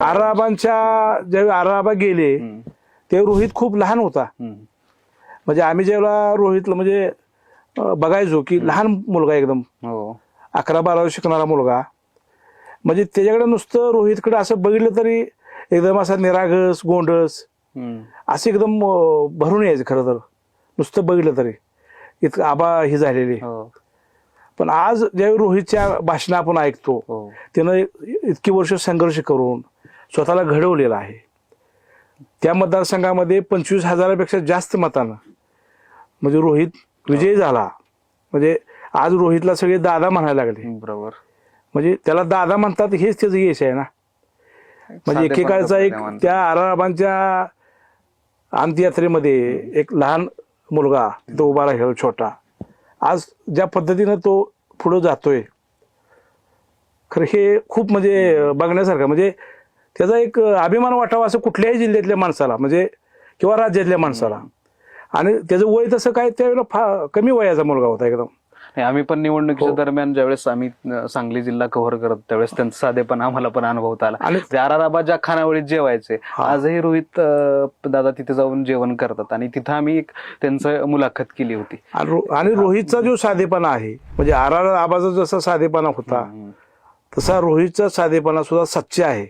आराबांच्या ज्यावेळी आराबा गेले ते रोहित खूप लहान होता. म्हणजे आम्ही जेव्हा रोहितला म्हणजे बघायचो की लहान मुलगा एकदम. हो. अकरा बारावी शिकणारा मुलगा. म्हणजे त्याच्याकडे नुसतं रोहितकडे असं बघितलं तरी एकदम असा निरागस गोंडस असं एकदम भरून यायचं खरं तर. नुसतं बघितलं तरी. इतकं आबा ही झालेली. हो. पण आज ज्यावेळी रोहितच्या भाषण आपण ऐकतो हो. त्यानं इतकी वर्ष संघर्ष करून स्वतःला घडवलेला आहे. त्या मतदारसंघामध्ये पंचवीस हजारापेक्षा जास्त मतानं म्हणजे रोहित विजयी झाला. म्हणजे आज रोहितला सगळे दादा म्हणायला लागले. बरोबर. म्हणजे त्याला दादा म्हणतात हेच त्याचं यश आहे ना. म्हणजे एकेकाळचा एक. त्या आराबांच्या अंत्ययात्रेमध्ये एक लहान मुलगा तो उभा राहिला छोटा. आज ज्या पद्धतीनं तो पुढं जातोय खरं हे खूप म्हणजे बघण्यासारखं. म्हणजे त्याचा एक अभिमान वाटावा असं कुठल्याही जिल्ह्यातल्या माणसाला म्हणजे किंवा राज्यातल्या माणसाला. आणि त्याचं वय तसं काय त्यावेळेला फा कमी वयाचा मुलगा होता एकदम. नाही, आम्ही पण निवडणुकीच्या हो. दरम्यान ज्यावेळेस आम्ही सांगली जिल्हा कव्हर करत त्यावेळेस त्यांचा साधेपण आम्हाला पण अनुभवता आला. आणि जाराराबा ज्या खानावळीत जेवायचे. आजही रोहित दादा तिथे जाऊन जेवण करतात. आणि तिथं आम्ही एक त्यांचं मुलाखत केली होती. आणि रोहितचा जो साधेपणा आहे म्हणजे आर आर आबाचा जसा साधेपणा होता. तसा रोहितचा साधेपणा सुद्धा सच्चा आहे.